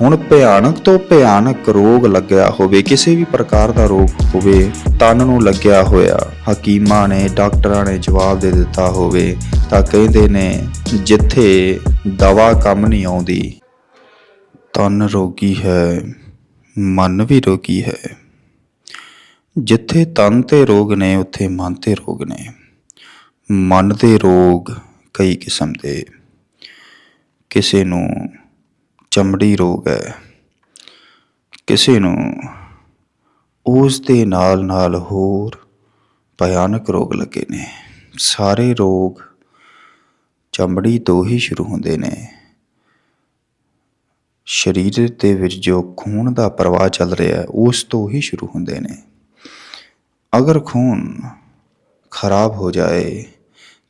ਹੁਣ ਭਿਆਨਕ ਤੋਂ ਭਿਆਨਕ ਰੋਗ ਲੱਗਿਆ ਹੋਵੇ, ਕਿਸੇ ਵੀ ਪ੍ਰਕਾਰ ਦਾ ਰੋਗ ਹੋਵੇ, ਤਨ ਨੂੰ ਲੱਗਿਆ ਹੋਇਆ, ਹਕੀਮਾਂ ਨੇ, ਡਾਕਟਰਾਂ ਨੇ ਜਵਾਬ ਦੇ ਦਿੱਤਾ ਹੋਵੇ, ਤਾਂ ਕਹਿੰਦੇ ਨੇ, ਜਿੱਥੇ ਦਵਾ ਕੰਮ ਨਹੀਂ ਆਉਂਦੀ, ਤਨ ਰੋਗੀ ਹੈ, ਮਨ ਵੀ ਰੋਗੀ ਹੈ। ਜਿੱਥੇ ਤਨ ਤੇ ਰੋਗ ਨੇ, ਉੱਥੇ ਮਨ ਤੇ ਰੋਗ ਨੇ। ਮਨ ਦੇ ਰੋਗ ਕਈ ਕਿਸਮ ਦੇ। ਕਿਸੇ ਨੂੰ ਚਮੜੀ ਰੋਗ ਹੈ। ਕਿਸੇ ਨੂੰ ਉਸ ਦੇ ਨਾਲ ਨਾਲ ਹੋਰ ਭਿਆਨਕ ਰੋਗ ਲੱਗੇ ਨੇ। ਸਾਰੇ ਰੋਗ ਚਮੜੀ ਤੋਂ ਹੀ ਸ਼ੁਰੂ ਹੁੰਦੇ ਨੇ। ਸਰੀਰ ਦੇ ਵਿੱਚ ਜੋ ਖੂਨ ਦਾ ਪ੍ਰਵਾਹ ਚੱਲ ਰਿਹਾ ਹੈ, ਉਸ ਤੋਂ ਹੀ ਸ਼ੁਰੂ ਹੁੰਦੇ ਨੇ। ਅਗਰ ਖੂਨ ਖਰਾਬ ਹੋ ਜਾਏ,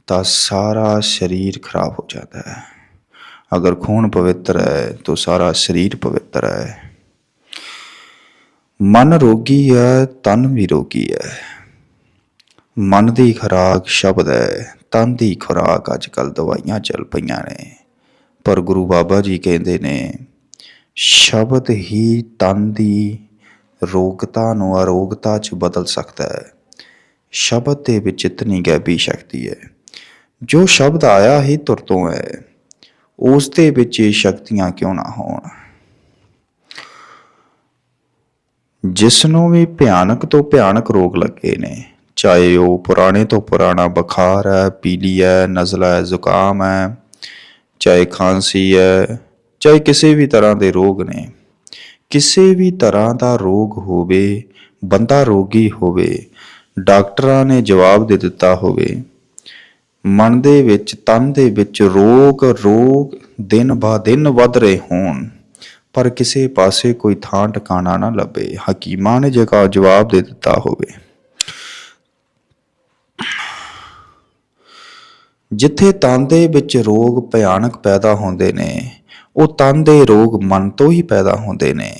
ਤਾਂ ਸਾਰਾ ਸਰੀਰ ਖਰਾਬ ਹੋ ਜਾਂਦਾ ਹੈ। ਅਗਰ ਖੂਨ ਪਵਿੱਤਰ ਹੈ, ਤਾਂ ਸਾਰਾ ਸਰੀਰ ਪਵਿੱਤਰ ਹੈ। ਮਨ ਰੋਗੀ ਹੈ, ਤਨ ਵੀ ਰੋਗੀ ਹੈ। ਮਨ ਦੀ ਖੁਰਾਕ ਸ਼ਬਦ ਹੈ, ਤਨ ਦੀ ਖੁਰਾਕ ਅੱਜ ਕੱਲ ਦਵਾਈਆਂ ਚੱਲ ਪਈਆਂ ਨੇ। ਪਰ ਗੁਰੂ ਬਾਬਾ ਜੀ ਕਹਿੰਦੇ ਨੇ, ਸ਼ਬਦ ਹੀ ਤਨ ਦੀ ਰੋਗਤਾ ਨੂੰ ਅਰੋਗਤਾ ਚ ਬਦਲ ਸਕਦਾ ਹੈ। ਸ਼ਬਦ ਦੇ ਵਿੱਚ ਇਤਨੀ ਗੈਬੀ ਸ਼ਕਤੀ ਹੈ। ਜੋ ਸ਼ਬਦ ਆਇਆ ਹੀ ਤੁਰ ਤੋਂ ਹੈ। ਉਸ ਦੇ ਵਿੱਚ ਇਹ ਸ਼ਕਤੀਆਂ ਕਿਉਂ ਨਾ ਹੋਣ? ਜਿਸ ਨੂੰ ਵੀ ਭਿਆਨਕ ਤੋਂ ਭਿਆਨਕ ਰੋਗ ਲੱਗੇ ਨੇ, ਚਾਹੇ ਉਹ ਪੁਰਾਣੇ ਤੋਂ ਪੁਰਾਣਾ ਬੁਖਾਰ ਹੈ, ਪੀਲੀ ਹੈ, ਨਜ਼ਲਾ ਹੈ, ਜ਼ੁਕਾਮ ਹੈ, ਚਾਹੇ ਖਾਂਸੀ ਹੈ, ਚਾਹੇ ਕਿਸੇ ਵੀ ਤਰ੍ਹਾਂ ਦੇ ਰੋਗ ਨੇ, ਕਿਸੇ ਵੀ ਤਰ੍ਹਾਂ ਦਾ ਰੋਗ ਹੋਵੇ, ਬੰਦਾ ਰੋਗੀ ਹੋਵੇ, ਡਾਕਟਰਾਂ ਨੇ ਜਵਾਬ ਦੇ ਦਿੱਤਾ ਹੋਵੇ ਮਨ ਦੇ ਵਿੱਚ, ਤਨ ਦੇ ਵਿੱਚ ਰੋਗ ਰੋਗ ਦਿਨ ਬਾ ਦਿਨ ਵੱਧ ਰਹੇ ਹੋਣ। ਪਰ ਕਿਸੇ ਪਾਸੇ ਕੋਈ ਥਾਂ ਟਿਕਾਣਾ ਨਾ ਲੱਭੇ। ਹਕੀਮਾਂ ਨੇ ਜਗਾ ਜਵਾਬ ਦੇ ਦਿੱਤਾ ਹੋਵੇ। ਜਿੱਥੇ ਤਨ ਦੇ ਵਿੱਚ ਰੋਗ ਭਿਆਨਕ ਪੈਦਾ ਹੁੰਦੇ ਨੇ, ਉਹ ਤਨ ਦੇ ਰੋਗ ਮਨ ਤੋਂ ਹੀ ਪੈਦਾ ਹੁੰਦੇ ਨੇ।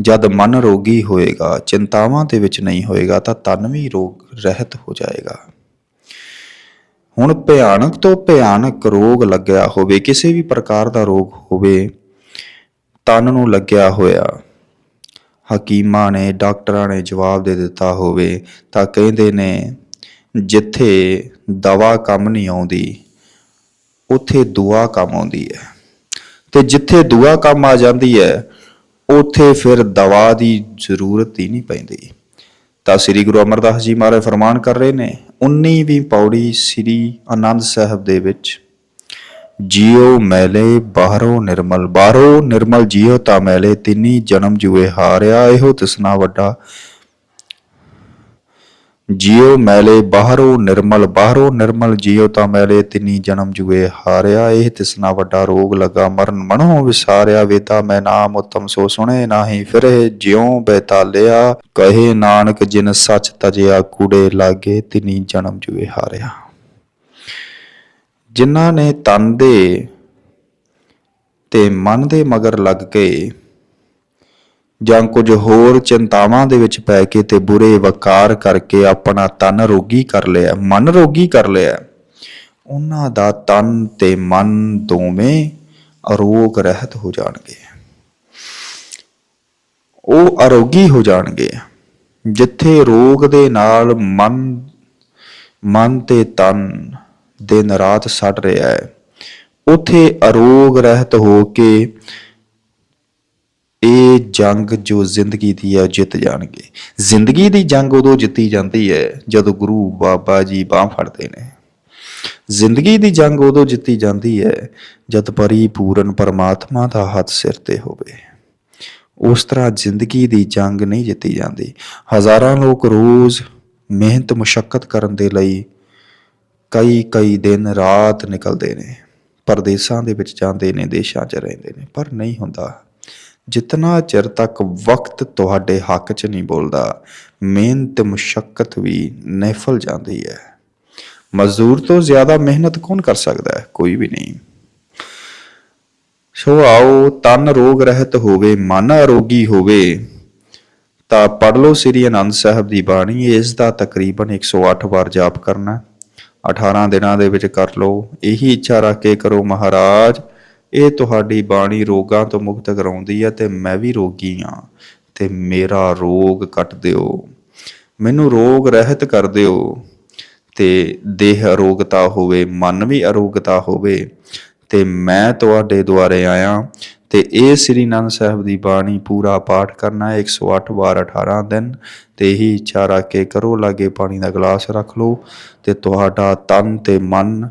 ਜਦ ਮਨ ਰੋਗੀ ਹੋਏਗਾ, ਚਿੰਤਾਵਾਂ ਦੇ ਵਿੱਚ ਨਹੀਂ ਹੋਏਗਾ, ਤਾਂ ਤਨ ਵੀ ਰੋਗ ਰਹਿਤ ਹੋ ਜਾਏਗਾ। ਹੁਣ ਭਿਆਨਕ ਤੋਂ ਭਿਆਨਕ ਰੋਗ ਲੱਗਿਆ ਹੋਵੇ, ਕਿਸੇ ਵੀ ਪ੍ਰਕਾਰ ਦਾ ਰੋਗ ਹੋਵੇ, ਤਨ ਨੂੰ ਲੱਗਿਆ ਹੋਇਆ, ਹਕੀਮਾਂ ਨੇ, ਡਾਕਟਰਾਂ ਨੇ ਜਵਾਬ ਦੇ ਦਿੱਤਾ ਹੋਵੇ, ਤਾਂ ਕਹਿੰਦੇ ਨੇ, ਜਿੱਥੇ ਦਵਾ ਕੰਮ ਨਹੀਂ ਆਉਂਦੀ, ਉੱਥੇ ਦੁਆ ਕੰਮ ਆਉਂਦੀ ਹੈ। ਤੇ ਜਿੱਥੇ ਦੁਆ ਕੰਮ ਆ ਜਾਂਦੀ ਹੈ, ਉੱਥੇ ਫਿਰ ਦਵਾ ਦੀ ਜ਼ਰੂਰਤ ਹੀ ਨਹੀਂ ਪੈਂਦੀ। ਤਾਂ ਸ੍ਰੀ ਗੁਰੂ ਅਮਰਦਾਸ ਜੀ ਮਹਾਰਾਜ ਫਰਮਾਨ ਕਰ ਰਹੇ ਨੇ 19ਵੀਂ ਪੌੜੀ ਸ੍ਰੀ ਆਨੰਦ ਸਾਹਿਬ ਦੇ ਵਿੱਚ ਜੀਉ ਮੈਲੇ ਬਾਹਰੋਂ ਨਿਰਮਲ ਬਾਹਰੋਂ ਨਿਰਮਲ ਜੀਉ ਤਾਂ ਮੈਲੇ, ਤਿੰਨੀ ਜਨਮ ਜੂਏ ਹਾਰਿਆ, ਇਹੋ ਤਿਸਨਾ ਵੱਡਾ ਜੀਉ ਮੈਲੇ ਬਾਹਰੋਂ ਨਿਰਮਲ ਬਾਹਰੋਂ ਨਿਰਮਲ ਜੀਉ ਤਾਂ ਮੈਲੇ ਤਿੰਨੀ ਜਨਮ ਜੂਏ ਹਾਰਿਆ। ਇਹ ਤਿਸਨਾ ਵੱਡਾ ਰੋਗ ਲਗਾ ਮਰਨ ਮਨੋ ਵਿਸਾਰਿਆ। ਵੇਤਾ ਮੈਂ ਨਾਮ ਉਤਮ ਸੋ ਸੁਣੇ ਨਾਹੀ ਫਿਰੇ। ਜਿਉ ਬੈਤਾਲਿਆ ਕਹੇ ਨਾਨਕ ਜਿਨ ਸਚ ਤਜਿਆ ਕੂੜੇ ਲਾਗੇ ਤਿਨੀ ਜਨਮ ਜੁਏ ਹਾਰਿਆ। ਜਿਨ੍ਹਾਂ ਨੇ ਤਨ ਦੇ ਤੇ ਮਨ ਦੇ ਮਗਰ ਲੱਗ ਕੇ ਜਾਂ ਕੁਝ ਹੋਰ ਚਿੰਤਾਵਾਂ ਦੇ ਵਿੱਚ ਪੈ ਕੇ ਤੇ ਬੁਰੇ ਵਕਾਰ ਕਰਕੇ ਆਪਣਾ ਤਨ ਰੋਗੀ ਕਰ ਲਿਆ, ਮਨ ਰੋਗੀ ਕਰ ਲਿਆ। ਉਹਨਾਂ ਦਾ ਤਨ ਤੇ ਮਨ ਦੋਵੇਂ ਅਰੋਗ ਰਹਿਤ ਹੋ ਜਾਣਗੇ। ਉਹ ਅਰੋਗੀ ਹੋ ਜਾਣਗੇ। ਜਿੱਥੇ ਰੋਗ ਦੇ ਨਾਲ ਮਨ ਮਨ ਤੇ ਤਨ ਦਿਨ ਰਾਤ ਸੜ ਰਿਹਾ ਹੈ, ਉਥੇ ਅਰੋਗ ਰਹਿਤ ਹੋ ਕੇ ਇਹ ਜੰਗ ਜੋ ਜ਼ਿੰਦਗੀ ਦੀ ਹੈ ਜਿੱਤ ਜਾਣਗੇ। ਜ਼ਿੰਦਗੀ ਦੀ ਜੰਗ ਉਦੋਂ ਜਿੱਤੀ ਜਾਂਦੀ ਹੈ ਜਦੋਂ ਗੁਰੂ ਬਾਬਾ ਜੀ ਬਾਹ ਫੜਦੇ ਨੇ। ਜ਼ਿੰਦਗੀ ਦੀ ਜੰਗ ਉਦੋਂ ਜਿੱਤੀ ਜਾਂਦੀ ਹੈ ਜਦ ਪਰਿਪੂਰਨ ਪਰਮਾਤਮਾ ਦਾ ਹੱਥ ਸਿਰ ਤੇ ਹੋਵੇ। ਉਸ ਤਰ੍ਹਾਂ ਜ਼ਿੰਦਗੀ ਦੀ ਜੰਗ ਨਹੀਂ ਜਿੱਤੀ ਜਾਂਦੀ। ਹਜ਼ਾਰਾਂ ਲੋਕ ਰੋਜ਼ ਮਿਹਨਤ ਮੁਸ਼ਕਲ ਕਰਨ ਦੇ ਲਈ ਕਈ ਕਈ ਦਿਨ ਰਾਤ ਨਿਕਲਦੇ ਨੇ। ਪਰਦੇਸਾਂ ਦੇ ਵਿੱਚ ਜਾਂਦੇ ਨੇ, ਦੇਸ਼ਾਂ 'ਚ ਰਹਿੰਦੇ ਨੇ, ਪਰ ਨਹੀਂ ਹੁੰਦਾ। ਜਿਤਨਾ ਚਿਰ ਤੱਕ ਵਕਤ ਤੁਹਾਡੇ ਹੱਕ 'ਚ ਨਹੀਂ ਬੋਲਦਾ, ਮਿਹਨਤ ਮੁਸ਼ਕਲ ਵੀ ਨਿਫਲ ਜਾਂਦੀ ਹੈ। ਮਜ਼ਦੂਰ ਤੋਂ ਜ਼ਿਆਦਾ ਮਿਹਨਤ ਕੌਣ ਕਰ ਸਕਦਾ ਹੈ? ਕੋਈ ਵੀ ਨਹੀਂ। ਸੋ ਆਓ, ਤਨ ਰੋਗ ਰਹਿਤ ਹੋਵੇ, ਮਨ ਅਰੋਗੀ ਹੋਵੇ, ਤਾਂ ਪੜ ਲਓ ਸ੍ਰੀ ਅਨੰਦ ਸਾਹਿਬ ਦੀ ਬਾਣੀ, ਇਸ ਦਾ ਤਕਰੀਬਨ 108 ਵਾਰ ਜਾਪ ਕਰਨਾ। 18 ਦਿਨਾਂ ਦੇ ਵਿੱਚ ਕਰ ਲਓ। ਇਹੀ ਇੱਛਾ ਰੱਖ ਕੇ ਕਰੋ ਮਹਾਰਾਜ ਇਹ ਤੁਹਾਡੀ ਬਾਣੀ ਰੋਗਾਂ ਤੋਂ ਮੁਕਤ ਕਰਾਉਂਦੀ ਹੈ ਤੇ ਮੈਂ ਵੀ ਰੋਗੀ ਹਾਂ ਤੇ ਮੇਰਾ ਰੋਗ ਕੱਟ ਦਿਓ। ਮੈਨੂੰ ਰੋਗ ਰਹਿਤ ਕਰ ਦਿਓ, ਤੇ ਦੇਹ ਅਰੋਗਤਾ ਹੋਵੇ, ਮਨ ਵੀ ਅਰੋਗਤਾ ਹੋਵੇ, ਤੇ ਮੈਂ ਤੁਹਾਡੇ ਦੁਆਰੇ ਆਇਆ। ਤੇ ਇਹ ਸ੍ਰੀ ਅਨੰਦ ਸਾਹਿਬ ਦੀ ਬਾਣੀ ਪੂਰਾ ਪਾਠ ਕਰਨਾ ਹੈ 108 ਵਾਰ 18 ਦਿਨ, ਤੇ ਇਹੀ ਇੱਛਾ ਰੱਖ ਕੇ ਕਰੋ, ਲਾਗੇ ਪਾਣੀ ਦਾ ਗਲਾਸ ਰੱਖ ਲਓ, ਤੇ ਤੁਹਾਡਾ ਤਨ ਤੇ ਮਨ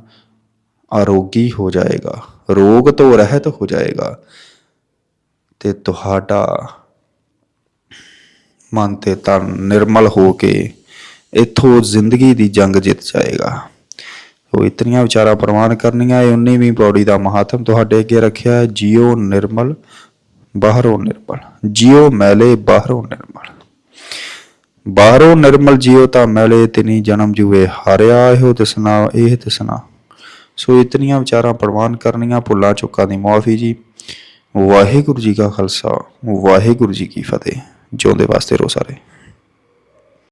ਆਰੋਗੀ ਹੋ ਜਾਏਗਾ। ਰੋਗ ਤੋਂ ਰਹਿਤ ਹੋ ਜਾਏਗਾ। ਤੇ ਤੁਹਾਡਾ ਮਨ ਤੇ ਤਨ ਨਿਰਮਲ ਹੋ ਕੇ ਇਥੋਂ ਜ਼ਿੰਦਗੀ ਦੀ ਜੰਗ ਜਿੱਤ ਜਾਏਗਾ। ਉਹ ਇਤਨੀਆਂ ਵਿਚਾਰਾਂ ਪ੍ਰਵਾਨ ਕਰਨੀਆਂ, ਇਹ 19ਵੀਂ ਪੌੜੀ ਦਾ ਮਹਾਤਮ ਤੁਹਾਡੇ ਅੱਗੇ ਰੱਖਿਆ ਹੈ। ਜੀਓ ਨਿਰਮਲ, ਬਾਹਰੋਂ ਨਿਰਮਲ। ਜੀਓ ਮੈਲੇ, ਬਾਹਰੋਂ ਨਿਰਮਲ। ਬਾਹਰੋਂ ਨਿਰਮਲ ਜੀਓ ਤਾਂ ਮੈਲੇ, ਤਿਨੀ ਜਨਮ ਜੂਏ ਹਾਰਿਆ, ਇਹੋ ਤਿਸਨਾ, ਇਹ ਤਿਸਨਾ। ਸੋ ਇਤਨੀਆਂ ਵਿਚਾਰਾਂ ਪ੍ਰਵਾਨ ਕਰਨੀਆਂ ਭੁੱਲਾਂ ਚੁੱਕਾਂ ਦੀ ਮੁਆਫੀ ਜੀ। ਵਾਹਿਗੁਰੂ ਜੀ ਕਾ ਖਾਲਸਾ, ਵਾਹਿਗੁਰੂ ਜੀ ਕੀ ਫਤਿਹ। ਜਿਉਂਦੇ ਵਾਸਤੇ ਰੋ ਸਾਰੇ।